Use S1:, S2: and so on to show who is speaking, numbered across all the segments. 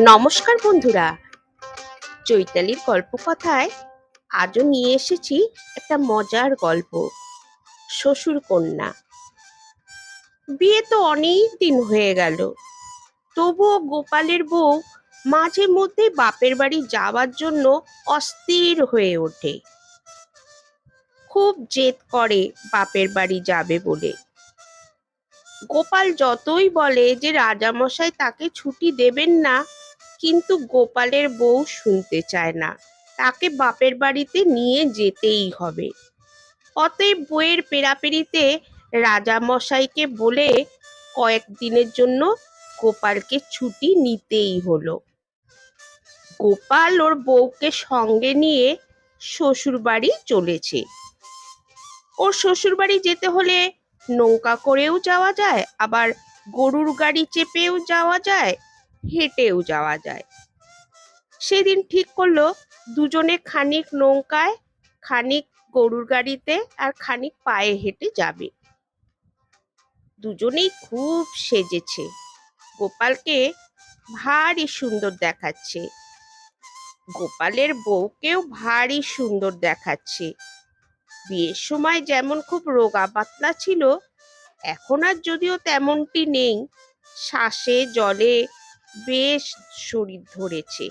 S1: নমস্কার বন্ধুরা। চৈতালির গল্প কথায় আজও নিয়ে এসেছি একটা মজার গল্প, শ্বশুর কন্যা। বিয়ে তো অনেক দিন হয়ে গেল। তবুও গোপালের বউ মাঝে মধ্যে বাপের বাড়ি যাওয়ার জন্য অস্থির হয়ে ওঠে। খুব জেদ করে বাপের বাড়ি যাবে বলে। গোপাল যতই বলে যে রাজামশাই তাকে ছুটি দেবেন না কিন্তু গোপালের বউ শুনতে চায় না। তাকে বাপের বাড়িতে নিয়ে যেতেই হবে। অতএব বইয়ের পেরাপেরিতে রাজামশাইকে বলে কয়েকদিনের জন্য গোপালকে ছুটি নিতেই হলো। গোপাল ওর বউকে সঙ্গে নিয়ে শ্বশুর বাড়ি চলেছে। ওর শ্বশুর বাড়ি যেতে হলে নৌকা করেও যাওয়া যায়, আবার গরুর গাড়ি চেপেও যাওয়া যায় হেঁটেও যাওয়া যায়। সেদিন ঠিক করল দুজনে খানিক নৌকায়, খানিক গরুর গাড়িতে আর খানিক পায়ে হেঁটে যাবে। দুজনেই খুব সেজেছে। গোপালকে ভারী সুন্দর দেখাচ্ছে। গোপালের বউকেও ভারী সুন্দর দেখাচ্ছে। বিয়ের সময় যেমন খুব রোগা পাতলা ছিল, এখন আর যদিও তেমনটি নেই। শ্বাসে, জলে বেশ শরীর ধরেছে।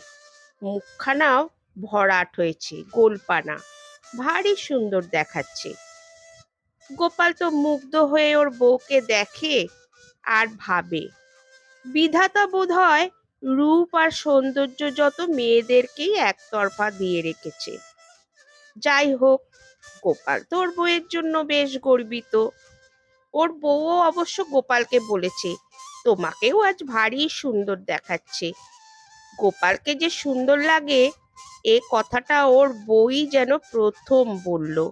S1: মুখখানাও ভরাট হয়েছে, গোলপানা। ভারী সুন্দর দেখাচ্ছে। গোপাল তো মুগ্ধ হয়ে ওর বউকে দেখে আর ভাবে। বিধাতা বোধ হয় রূপ আর সৌন্দর্য যত মেয়েদেরকেই একতরফা দিয়ে রেখেছে। যাই হোক, গোপাল তো ওর বউয়ের জন্য বেশ গর্বিত। ওর বউও অবশ্য গোপালকে বলেছে তোমাকেও আজ ভারী সুন্দর দেখাচ্ছে। গোপালকে যে সুন্দর লাগে, এ কথাটা ওর বই যেন প্রথম বলল।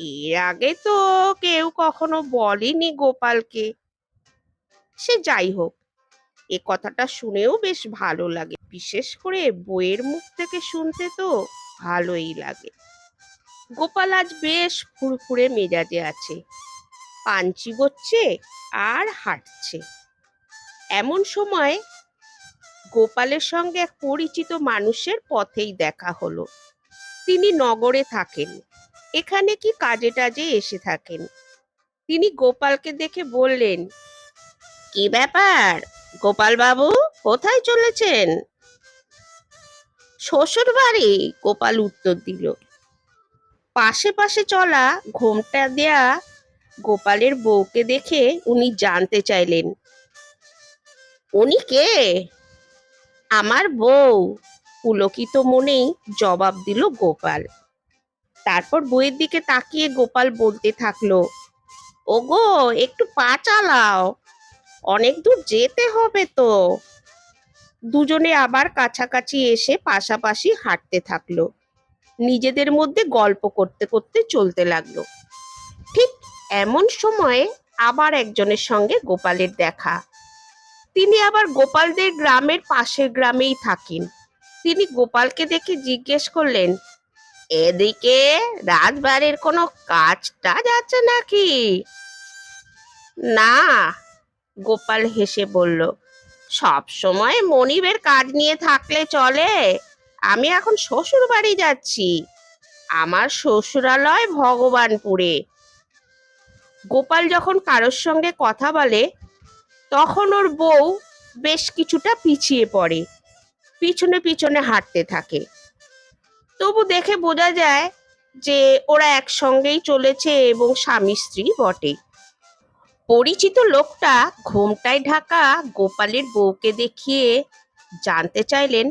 S1: এর আগে তো কেউ কখনো বলেনি গোপালকে। সে যাই হোক, এ কথাটা শুনেও বেশ ভালো লাগে। বিশেষ করে বইয়ের মুখ থেকে শুনতে তো ভালোই লাগে। গোপাল আজ বেশ ফুরফুরে মেজাজে আছে। পাঞ্চি করছে আর হাঁটছে। এমন সময় গোপালের সঙ্গে এক পরিচিত মানুষের পথেই দেখা হলো। তিনি নগরে থাকেন। এখানে কি কাজে টাজে এসে থাকেন? তিনি গোপালকে দেখে বললেন, কি ব্যাপার? গোপাল বাবু কোথায় চলেছেন? শ্বশুর বাড়ি গোপাল উত্তর দিল। পাশে পাশে চলা ঘোমটা দেয়া গোপালের বউকে দেখে উনি জানতে চাইলেন উনি কে? আমার বউ। পুলকিত মনেই জবাব দিল গোপাল। তারপর বইয়ের দিকে তাকিয়ে গোপাল বলতে থাকল, ওগো, একটু পা চালাও। অনেক দূর যেতে হবে তো। দুজনে আবার কাছাকাছি এসে পাশাপাশি হাঁটতে থাকল। নিজেদের মধ্যে গল্প করতে করতে চলতে লাগল। ঠিক এমন সময়ে আবার একজনের সঙ্গে গোপালের দেখা। তিনি আবার গোপালদের গ্রামের পাশের গ্রামেই থাকেন। তিনি গোপালকে দেখে জিজ্ঞেস করলেন, এদিকে রাজবাড়ির কোনো কাজ টাজ আছে নাকি? না, গোপাল হেসে বলল, সব সময় মনিবের কাজ নিয়ে থাকলে চলে। আমি এখন শ্বশুর বাড়ি যাচ্ছি। আমার শ্বশুরালয় ভগবানপুরে। গোপাল যখন কারোর সঙ্গে কথা বলে তখন ওর বউ বেশ কিছুটা পিছিয়ে পড়ে। পিছনে পিছনে হাঁটতে থাকে। তবু দেখে বোঝা যায় যে ওরা একসঙ্গেই চলেছে এবং স্বামী স্ত্রী বটে। পরিচিত লোকটা ঘোমটায় ঢাকা গোপালের বউকে দেখিয়ে জানতে চাইলেন,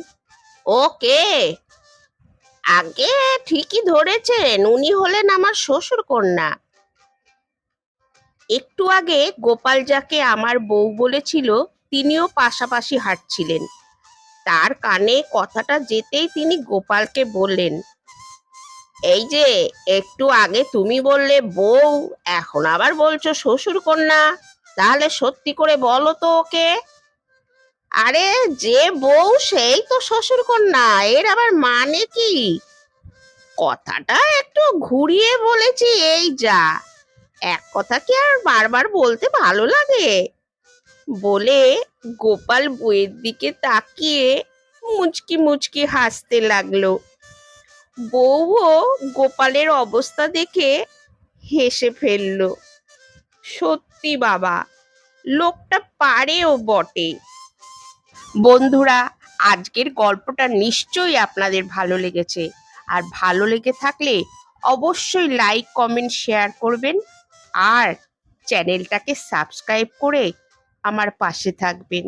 S1: ও কে? আগে ঠিকই ধরেছেন, উনি হলেন আমার শ্বশুর কন্যা একটু আগে গোপাল যাকে আমার বউ বলেছিল, তিনিও পাশাপাশি হাঁটছিলেন। তার কানে কথাটা যেতেই তিনি গোপালকে বললেন, এই যে, একটু আগে তুমি বললে বউ, এখন আবার বলছো শ্বশুর কন্যা তাহলে সত্যি করে বলো তো ওকে? আরে, যে বউ সেই তো শ্বশুর কন্যা এর আবার মানে কি? কথাটা একটু ঘুরিয়ে বলেছি, এই যা। এক কথা কি আর বারবার বলতে ভালো লাগে? বলে গোপাল বইয়ের দিকে তাকিয়ে মুচকি মুচকি হাসতে লাগল। বউও গোপালের অবস্থা দেখে হেসে ফেলল, সত্যি বাবা, লোকটা পারেও বটে। বন্ধুরা, আজকের গল্পটা নিশ্চয়ই আপনাদের ভালো লেগেছে। আর ভালো লেগে থাকলে অবশ্যই লাইক, কমেন্ট, শেয়ার করবেন। আর চ্যানেলটাকে সাবস্ক্রাইব করে আমার পাশে থাকবেন।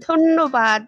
S1: ধন্যবাদ।